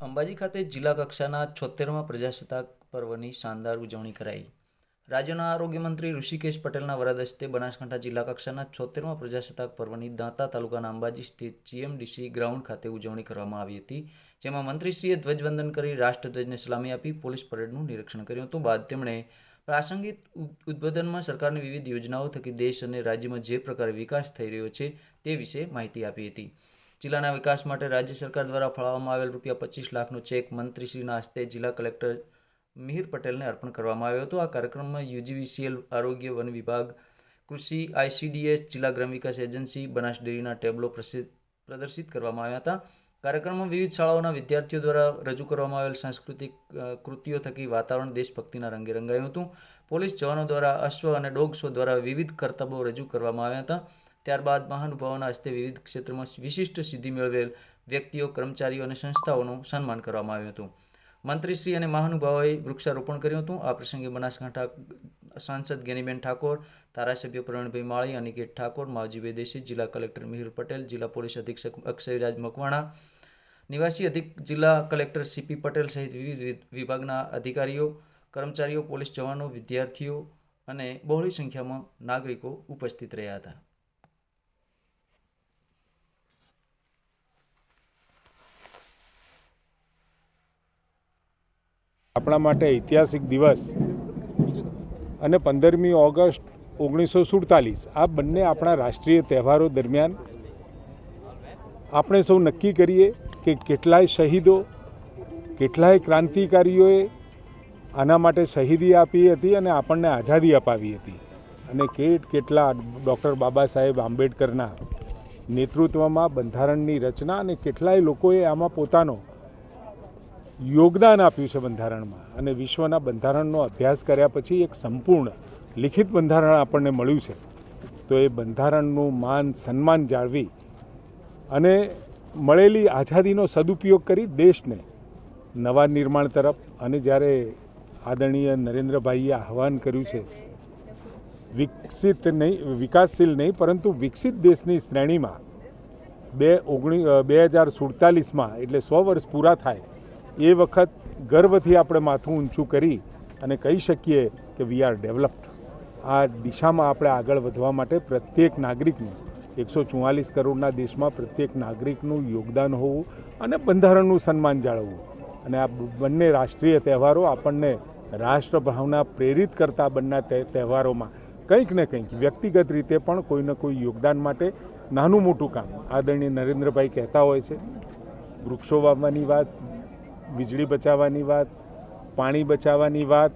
અંબાજી ખાતે જિલ્લા કક્ષાના છોતેરમા પ્રજાસત્તાક પર્વની શાનદાર ઉજવણી કરાઈ. રાજ્યના આરોગ્ય મંત્રી ઋષિકેશ પટેલના વરદ હસ્તે બનાસકાંઠા જિલ્લા કક્ષાના છોતેરમા પ્રજાસત્તાક પર્વની દાંતા તાલુકાના અંબાજી સ્થિત જીએમડીસી ગ્રાઉન્ડ ખાતે ઉજવણી કરવામાં આવી હતી, જેમાં મંત્રીશ્રીએ ધ્વજવંદન કરી રાષ્ટ્રધ્વજને સલામી આપી પોલીસ પરેડનું નિરીક્ષણ કર્યું હતું. બાદ તેમણે પ્રાસંગિક ઉદ- ઉદ્બોધનમાં સરકારની વિવિધ યોજનાઓ થકી દેશ અને રાજ્યમાં જે પ્રકારે વિકાસ થઈ રહ્યો છે તે વિશે માહિતી આપી હતી. જિલ્લાના વિકાસ માટે રાજ્ય સરકાર દ્વારા ફાળવવામાં આવેલ રૂપિયા પચીસ લાખનો ચેક મંત્રીશ્રીના હસ્તે જિલ્લા કલેક્ટર મિહિર પટેલને અર્પણ કરવામાં આવ્યો હતો. આ કાર્યક્રમમાં યુજીવીસીએલ આરોગ્ય વન વિભાગ, કૃષિ આઈસીડીએસ, જિલ્લા ગ્રામ વિકાસ એજન્સી, બનાસ ડેરીના ટેબ્લો પ્રદર્શિત કરવામાં આવ્યા હતા. કાર્યક્રમમાં વિવિધ શાળાઓના વિદ્યાર્થીઓ દ્વારા રજૂ કરવામાં આવેલ સાંસ્કૃતિક કૃતિઓ થકી વાતાવરણ દેશભક્તિના રંગે રંગાયું હતું. પોલીસ જવાનો દ્વારા અશ્વ અને ડોગ શો દ્વારા વિવિધ કરતબો રજૂ કરવામાં આવ્યા હતા. ત્યારબાદ મહાનુભાવોના હસ્તે વિવિધ ક્ષેત્રમાં વિશિષ્ટ સિદ્ધિ મેળવેલ વ્યક્તિઓ, કર્મચારીઓ અને સંસ્થાઓનું સન્માન કરવામાં આવ્યું હતું. મંત્રીશ્રી અને મહાનુભાવોએ વૃક્ષારોપણ કર્યું હતું. આ પ્રસંગે બનાસકાંઠા સાંસદ ગેનીબેન ઠાકોર, ધારાસભ્ય પ્રવીણભાઈ માળી, અનિકેત ઠાકોર, માવજીભાઈ દેશી જિલ્લા કલેક્ટર મિહિર પટેલ, જિલ્લા પોલીસ અધિક્ષક અક્ષયરાજ મકવાણા, નિવાસી અધિક જિલ્લા કલેક્ટર સીપી પટેલ સહિત વિવિધ વિભાગના અધિકારીઓ, કર્મચારીઓ, પોલીસ જવાનો, વિદ્યાર્થીઓ અને બહોળી સંખ્યામાં નાગરિકો ઉપસ્થિત રહ્યા હતા. આપણા માટે ઐતિહાસિક દિવસ. અને પંદરમી ઓગસ્ટ ઓગણીસો સુડતાલીસ આ બંને આપણા રાષ્ટ્રીય તહેવારો દરમિયાન આપણે સૌ નક્કી કરીએ કે કેટલાય શહીદો, કેટલાય ક્રાંતિકારીઓએ આના માટે શહીદી આપી હતી અને આપણને આઝાદી અપાવી હતી. અને કેટ કેટલા ડૉક્ટર બાબા સાહેબ આંબેડકરના નેતૃત્વમાં બંધારણની રચના અને કેટલાય લોકોએ આમાં પોતાનો યોગદાન આપ્યું છે બંધારણમાં અને વિશ્વના બંધારણનો અભ્યાસ કર્યા પછી એક સંપૂર્ણ લિખિત બંધારણ આપણને મળ્યું છે. તો એ બંધારણનું માન સન્માન જાળવી અને મળેલી આઝાદીનો સદુપયોગ કરી દેશને નવા નિર્માણ તરફ અને જ્યારે આદરણીય નરેન્દ્રભાઈએ આહવાન કર્યું છે, વિકસિત નહીં, વિકાસશીલ નહીં, પરંતુ વિકસિત દેશની શ્રેણીમાં બે ઓગણી બે હજાર સુડતાલીસમાં એટલે સો વર્ષ પૂરા થાય એ વખત ગર્વથી આપણે માથું ઊંચું કરી અને કહી શકીએ કે વી આર ડેવલપ્ડ આ દિશામાં આપણે આગળ વધવા માટે પ્રત્યેક નાગરિકનું, એકસો ચુમ્માલીસ કરોડના દેશમાં પ્રત્યેક નાગરિકનું યોગદાન હોવું અને બંધારણનું સન્માન જાળવવું. અને આ બંને રાષ્ટ્રીય તહેવારો આપણને રાષ્ટ્રભાવના પ્રેરિત કરતા બંને તહેવારોમાં કંઈક ને કંઈક, વ્યક્તિગત રીતે પણ કોઈને કોઈ યોગદાન માટે નાનું મોટું કામ. આદરણીય નરેન્દ્રભાઈ કહેતા હોય છે, વૃક્ષો વાવવાની વાત વીજળી બચાવવાની વાત, પાણી બચાવવાની વાત,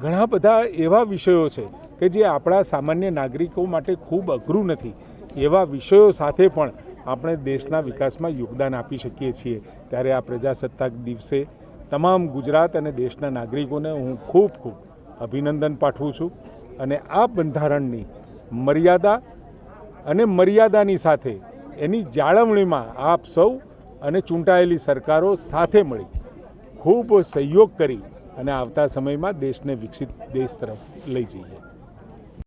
ઘણા બધા એવા વિષયો છે કે જે આપણા સામાન્ય નાગરિકો માટે ખૂબ અઘરું નથી. એવા વિષયો સાથે પણ આપણે દેશના વિકાસમાં યોગદાન આપી શકીએ છીએ. ત્યારે આ પ્રજાસત્તાક દિવસે તમામ ગુજરાત અને દેશના નાગરિકોને હું ખૂબ ખૂબ અભિનંદન પાઠવું છું અને આ બંધારણની મર્યાદા અને મર્યાદાની સાથે એની જાળવણીમાં આપ સૌ અને ચૂંટાયેલી સરકારો સાથે મળી ખૂબ સહયોગ કરી અને આવતા સમયમાં દેશને વિકસિત દેશ તરફ લઈ જઈએ.